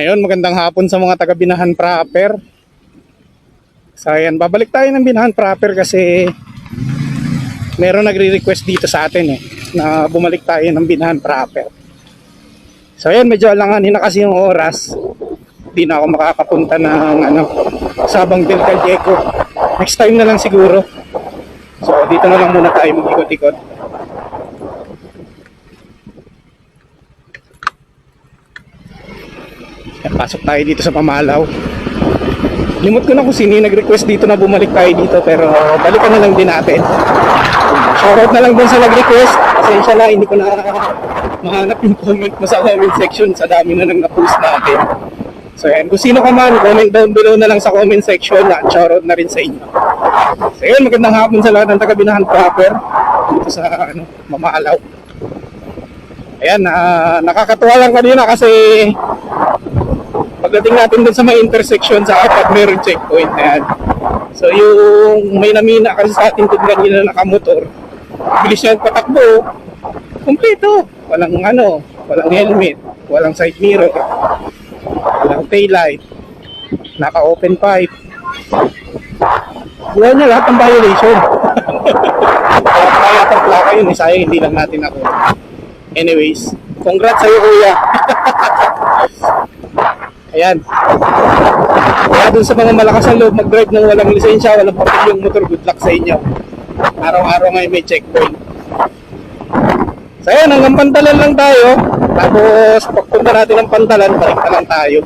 Ayun, magandang hapon sa mga taga Binahan proper. So ayan, babalik tayo ng Binahan proper kasi meron nagre-request dito sa atin eh na bumalik tayo ng Binahan proper. So ayan, medyo alanganin na kasi yung oras. Hindi na ako makakapunta ng ano, Sabang del Gallego. Next time na lang siguro. So dito na lang muna tayo mag-ikot-ikot. Pasok tayo dito sa Pamalaw. Limot ko na kung sino nag-request dito na bumalik tayo dito pero balikan na lang din natin. Shoutout na lang dun sa nag-request. Pasensya na, hindi ko na mahanap yung comment mo sa comment section sa dami na nang na-post natin. So yan, kung sino ka man, comment down below na lang sa comment section na shoutout na rin sa inyo. So yun, magandang hapon sa lahat ng taga-binahan proper dito sa ano, Mamalaw. Ayan, ah, nakakatuwa lang kanina kasi pagdating natin dun sa may intersection sa apat meron checkpoint ayan. So yung may namina kasi sa atin dun kanina nakamotor, bilis niya patakbo, kumpleto. Walang ano, walang helmet, walang side mirror, walang taillight, naka-open pipe. Wala niya lahat ng violation. Kaya itong plaka yun, eh, sayang hindi lang natin ako. Anyways, congrats sa'yo kuya. Ayan. Kaya dun sa mga malakas ang loob mag-drive ng walang lisensya, walang papel yung motor, good luck sa inyo. Araw-araw ngayon may checkpoint. So ayan, hanggang pantalan lang tayo. Tapos pagpunta natin ng pantalan, balik na lang tayo.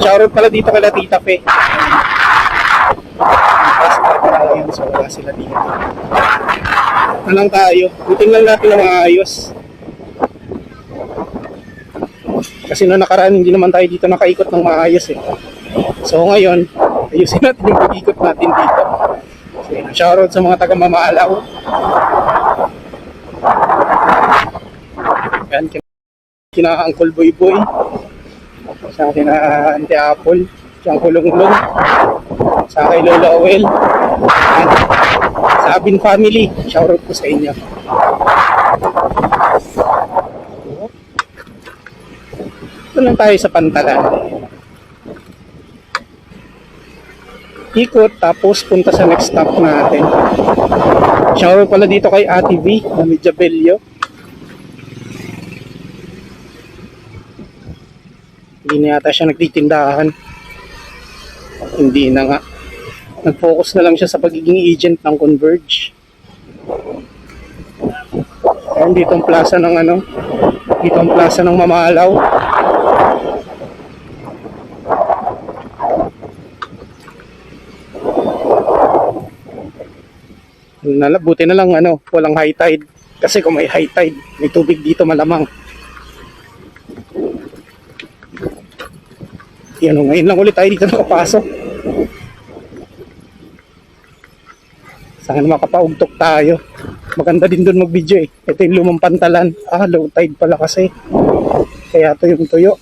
Shoutout pala dito kay Tita yun, so wala sila dito. Na lang tayo. Buting lang natin ang maayos. Kasi noong nakaraan, hindi naman tayo dito nakaikot ng maayos eh. So ngayon, ayusin natin yung pag-ikot natin dito. So, shoutout sa mga taga Mamalaw. Yan, kina, Uncle Boy Boy. Sa kina Auntie Apple. Sa Kulong-Kulong. Sa kay Lola Owel. Sa Abin Family. Shoutout ko sa inyo. Ito lang tayo sa pantalan. Ikot, tapos punta sa next stop natin. Shoutout pala dito kay Ate V, na Medjabello. Hindi na yata siya nagtitindahan. Hindi na nga. Nag-focus na lang siya sa pagiging agent ng Converge. Ayan, dito ang plaza ng ano, dito ang plaza ng Mamalaw. Nala, buti na lang ano, walang high tide. Kasi kung may high tide, may tubig dito malamang. Yan o, ngayon lang ulit tayo dito nakapasok. Sana makapaugtok tayo. Maganda din doon mag-video eh. Ito yung lumang pantalan. Ah, low tide pala kasi. Kaya ito yung tuyo.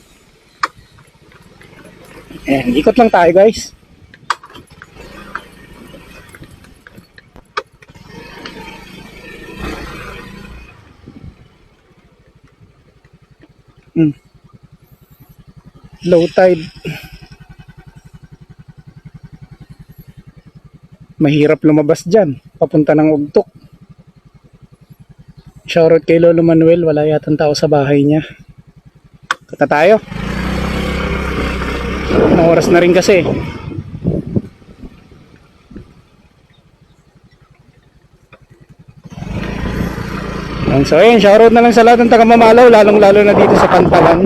Ayan, ikot lang tayo guys. Hmm. Low tide. Mahirap lumabas dyan. Papunta ng ugtok. Shoutout kay Lolo Manuel. Wala yatang tao sa bahay niya. Kata tayo. Anong oras na rin kasi. Ayan, So ayun, shoutout na lang sa lahat ng taga Mamalaw, lalong lalo na dito sa Pantalan.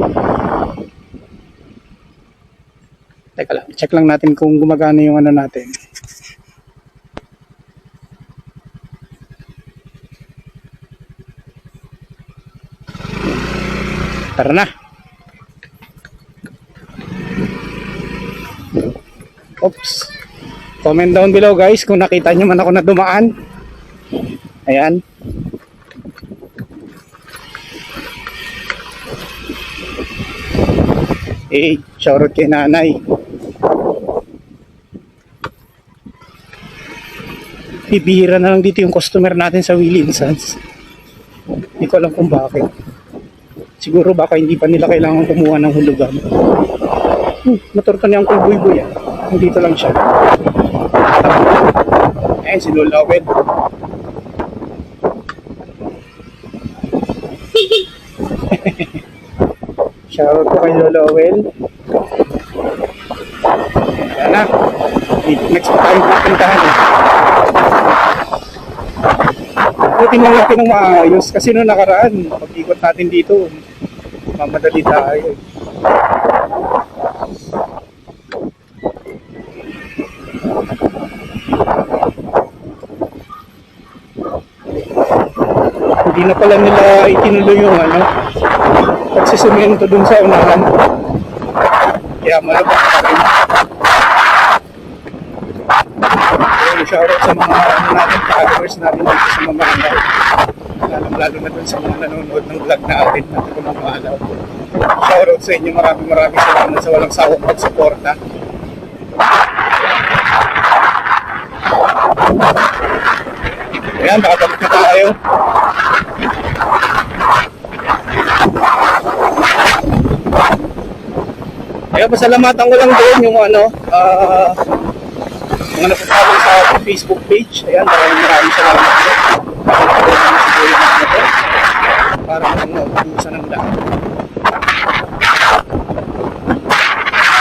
Teka lang, check lang natin kung gumagana yung ano natin. Tara na. Oops. Comment down below guys kung nakita nyo man ako na dumaan. Ayan. Eh, shoutout kay nanay. Bibihira na lang dito yung customer natin sa Williamsons. Hindi ko alam kung bakit. Siguro baka hindi pa nila kailangan kumuha ng hulugan. Hmm, motor to ni Uncle Buy Buy ah. Nandito lang siya. Ayan, si Lola Wed. Shoutout po kay Lola Owel. Ayan na. Next tayo pupuntahan eh. Buti lang natin ng maayos kasi nung nakaraan, pag-ikot natin dito, mamadali tayo. Hindi na pala nila itinuloy yung ano, pagsisimento dun sa unahan. Kaya malabas pa rin. So, shoutout sa mga ano natin, followers natin dito sa Mamalaw. Lalo, lalo na dun sa mga nanonood ng vlog natin na taga Mamalaw. Shoutout sa inyo, maraming maraming salamat sa walang sawang pagsuporta. Ayan, nakabalik na tayo. Kaya pasalamatan ko lang din yung ano, ah, mga napapalo sa Facebook page. Ayan, maraming maraming salamat motor. Para lang naubusan ng lahat.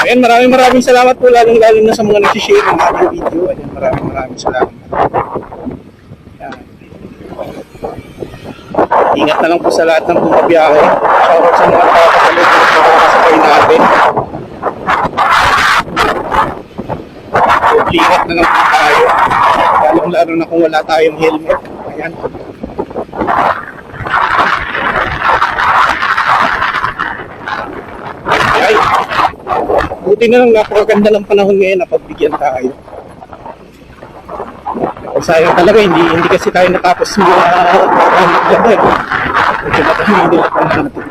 Ayan, maraming maraming salamat po lalong lalo na sa mga nag-share ng ating video. Ayan, maraming maraming salamat. Ayan. Ingat na lang po sa lahat ng bumabiyahe. Shoutout sa mga nakakasalot na nakakasakay natin. Ingat na lang po tayo. Lalong lalo na kung wala tayong helmet. Ayan. Ay, buti na lang napakaganda ng panahon ngayon na pagbigyan tayo. Sayang talaga, hindi hindi kasi tayo natapos mga laban. Medyo matahimik nila pa natin.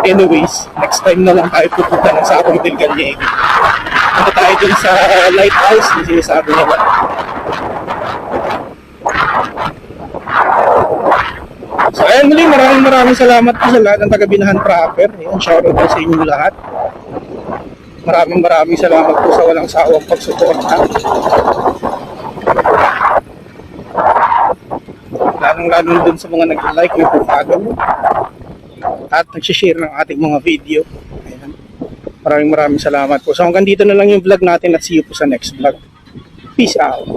Anyways, next time na lang tayo pupunta ng Sakong del Gallego. Punta tayo dun sa lighthouse na sinasabi nila. So ayun muli, maraming maraming salamat po sa lahat ng taga-binahan proper. Ayan, shoutout po sa inyo lahat. Maraming maraming salamat po sa walang sawang pagsuporta. Lalong-lalo dun sa mga nag-like, nag-follow at nag-share ng ating mga video. Ayan. Maraming maraming salamat po. So hanggang dito na lang yung vlog natin at see you po sa next vlog. Peace out.